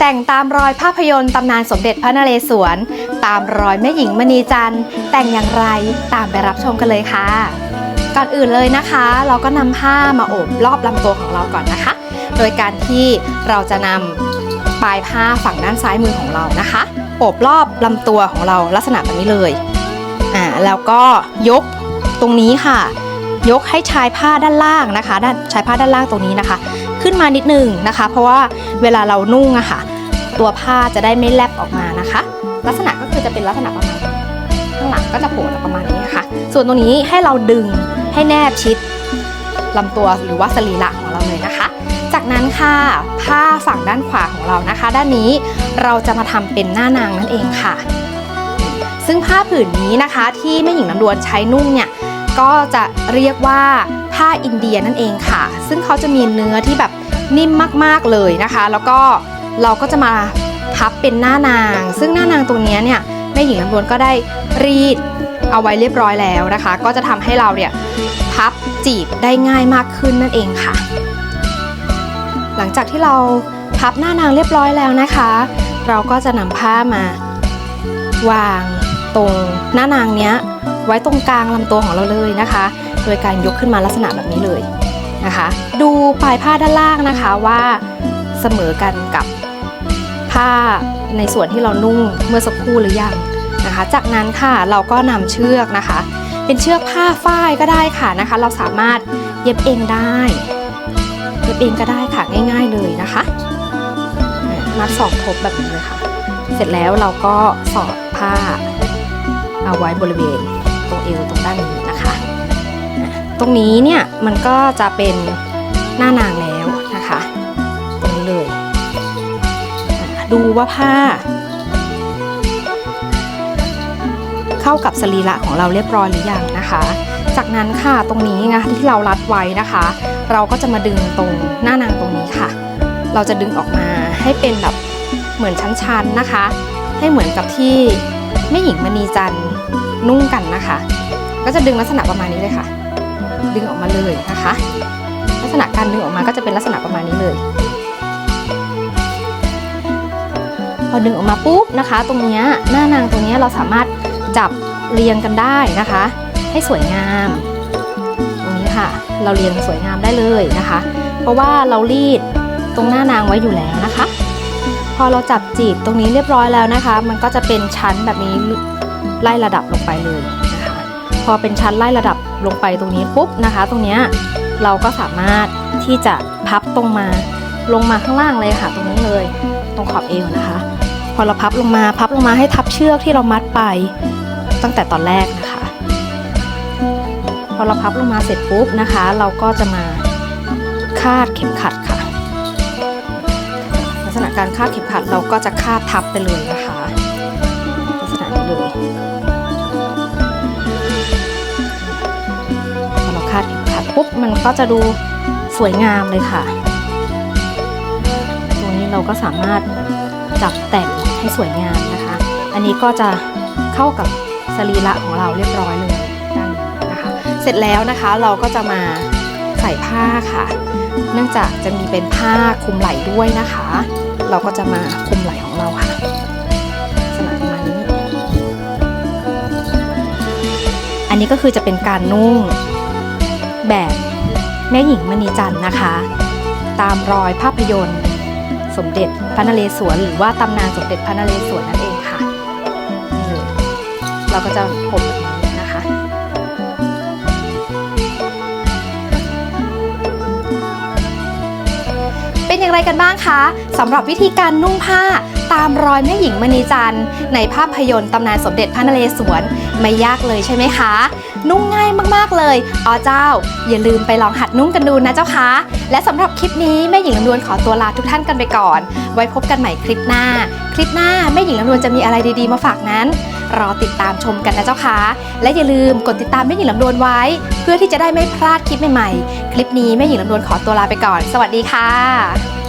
แต่งตามรอยภาพยนตร์ตำนานสมเด็จพระนเรศวร ตามรอยแม่หญิงมณีจันทร์ แต่งอย่างไรตามไปรับชมกันเลยค่ะ ก่อนอื่นเลยนะคะ เราก็นำผ้ามาโอบรอบลำตัวของเราก่อนนะคะ โดยการที่เราจะนำปลายผ้าฝั่งด้านซ้ายมือของเรานะคะโอบรอบลำตัวของเราลักษณะแบบนี้เลยอ่าแล้วก็ยกตรงนี้ค่ะ ยกให้ชายผ้าด้านล่างนะคะ ด้านชายผ้าด้านล่างตรงนี้นะคะ ขึ้นมานิดนึงนะคะ เพราะว่าเวลาเรานุ่งอะค่ะ ตัวผ้าจะได้ไม่แลบออกมานะคะ ลักษณะก็คือจะเป็นลักษณะประมาณข้างหลังก็จะโผล่ประมาณนี้ค่ะ ส่วนตรงนี้ให้เราดึงให้แนบชิดลำตัวหรือว่าสรีระของเราเลยนะคะ จากนั้นค่ะผ้าฝั่งด้านขวาของเรานะคะ ด้านนี้เราจะมาทำเป็นหน้านางนั่นเองค่ะ ซึ่งผ้าผืนนี้นะคะที่แม่หญิงลำดวนใช้นุ่งเนี่ย ก็จะเรียกว่าผ้าอินเดียนั่นเองค่ะ ซึ่งเขาจะมีเนื้อที่แบบนิ่มมากๆเลยนะคะ แล้วก็เราก็จะมาพับเป็นหน้านาง ซึ่งหน้านางตรงนี้เนี่ยแม่หญิงลำดวนก็ได้รีดเอาไว้เรียบร้อยแล้วนะคะ ก็จะทำให้เราเนี่ยพับจีบได้ง่ายมากขึ้นนั่นเองค่ะ หลังจากที่เราพับหน้านางเรียบร้อยแล้วนะคะ เราก็จะนำผ้ามาวางตรงหน้านางเนี้ย ไว้ตรงกลางลำตัวของเราเลยนะคะ โดยการยกขึ้นมาลักษณะแบบนี้เลยนะคะ ดูปลายผ้าด้านล่างนะคะว่าเสมอกันกับผ้าในส่วนที่เรานุ่งเมื่อสักครู่หรือยังนะคะ จากนั้นค่ะเราก็นำเชือกนะคะ เป็นเชือกผ้าฝ้ายก็ได้ค่ะนะคะ เราสามารถเย็บเองได้ เย็บเองก็ได้ค่ะง่าย ๆเลยนะคะมัดสองทบแบบนี้เลยค่ะ เสร็จแล้วเราก็สอดผ้าเอาไว้บริเวณ ตรงเอวตรงด้านนี้นะคะ ตรงนี้เนี่ยมันก็จะเป็นหน้านางแล้วนะคะ ตรงนี้เลย ดูว่าผ้า เข้ากับสรีระของเราเรียบร้อยหรือยังนะคะ จากนั้นค่ะตรงนี้นะคะที่เรารัดไว้นะคะ เราก็จะมาดึงตรงหน้านางตรงนี้ค่ะ เราจะดึงออกมาให้เป็นแบบเหมือนชั้นๆนะคะ ให้เหมือนกับที่แม่หญิงมณีจันทร์ นุ่งกันนะคะ ก็จะดึงลักษณะประมาณนี้เลยค่ะ ดึงออกมาเลยนะคะ ลักษณะการดึงออกมาก็จะเป็นลักษณะประมาณนี้เลย พอดึงออกมาปุ๊บนะคะ ตรงเนี้ยหน้านางตรงเนี้ยเราสามารถจับเรียงกันได้นะคะ ให้สวยงาม ตรงนี้ค่ะ เราเรียงสวยงามได้เลยนะคะ เพราะว่าเรารีดตรงหน้านางไว้อยู่แล้วนะคะ พอเราจับจีบตรงนี้เรียบร้อยแล้วนะคะ มันก็จะเป็นชั้นแบบนี้ ไล่ระดับลงไปเลยนะคะพอเป็นชั้นไล่ระดับลงไปตรงนี้ปุ๊บนะคะ ตรงเนี้ยเราก็สามารถที่จะพับตรงมาลงมาข้างล่างเลยค่ะ ตรงนี้เลย ตรงขอบเอวนะคะ พอเราพับลงมาพับลงมาให้ทับเชือกที่เรามัดไปตั้งแต่ตอนแรกนะคะ พอเราพับลงมาเสร็จปุ๊บนะคะ เราก็จะมาคาดเข็มขัดค่ะ ลักษณะการคาดเข็มขัดเราก็จะคาดทับไปเลยนะคะ ลักษณะนี้เลย คาดเข็มขัดปุ๊บมันก็จะดูสวยงามเลยค่ะ ตรงนี้เราก็สามารถจับแต่งให้สวยงามนะคะ อันนี้ก็จะเข้ากับสรีระของเราเรียบร้อยเลยนนะคะ เสร็จแล้วนะคะเราก็จะมาใส่ผ้าค่ะ เนื่องจากจะมีเป็นผ้าคลุมไหล่ด้วยนะคะ เราก็จะมาคลุมไหล่ของเราค่ะลักษณะประมานี้ อันนี้ก็คือจะเป็นการนุ่ง แบบแม่หญิงมณีจันทร์นะคะ ตามรอยภาพยนตร์ สมเด็จพระนเรศวรหรือว่าตำนานสมเด็จพระนเรศวรนั่นเองค่ะนี่เลยเราก็จะผมแบบนี้นะคะ เป็นอย่างไรกันบ้างคะสำหรับวิธีการนุ่งผ้า ตามรอยแม่หญิงมณีจันทร์ในภาพยนตร์ตำนานสมเด็จพระนเรศวรไม่ยากเลยใช่ไหมคะ นุ่งง่ายมากๆเลยอ๋อเจ้า อย่าลืมไปลองหัดนุ่งกันดูนะเจ้าคะและสำหรับคลิปนี้แม่หญิงลำดวนขอตัวลาทุกท่านกันไปก่อน ไว้พบกันใหม่คลิปหน้า คลิปหน้าแม่หญิงลำดวนจะมีอะไรดีๆมาฝากนั้น รอติดตามชมกันนะเจ้าคะและอย่าลืมกดติดตามแม่หญิงลำดวนไว้ เพื่อที่จะได้ไม่พลาดคลิปใหม่ๆคลิปนี้แม่หญิงลำดวนขอตัวลาไปก่อน สวัสดีค่ะ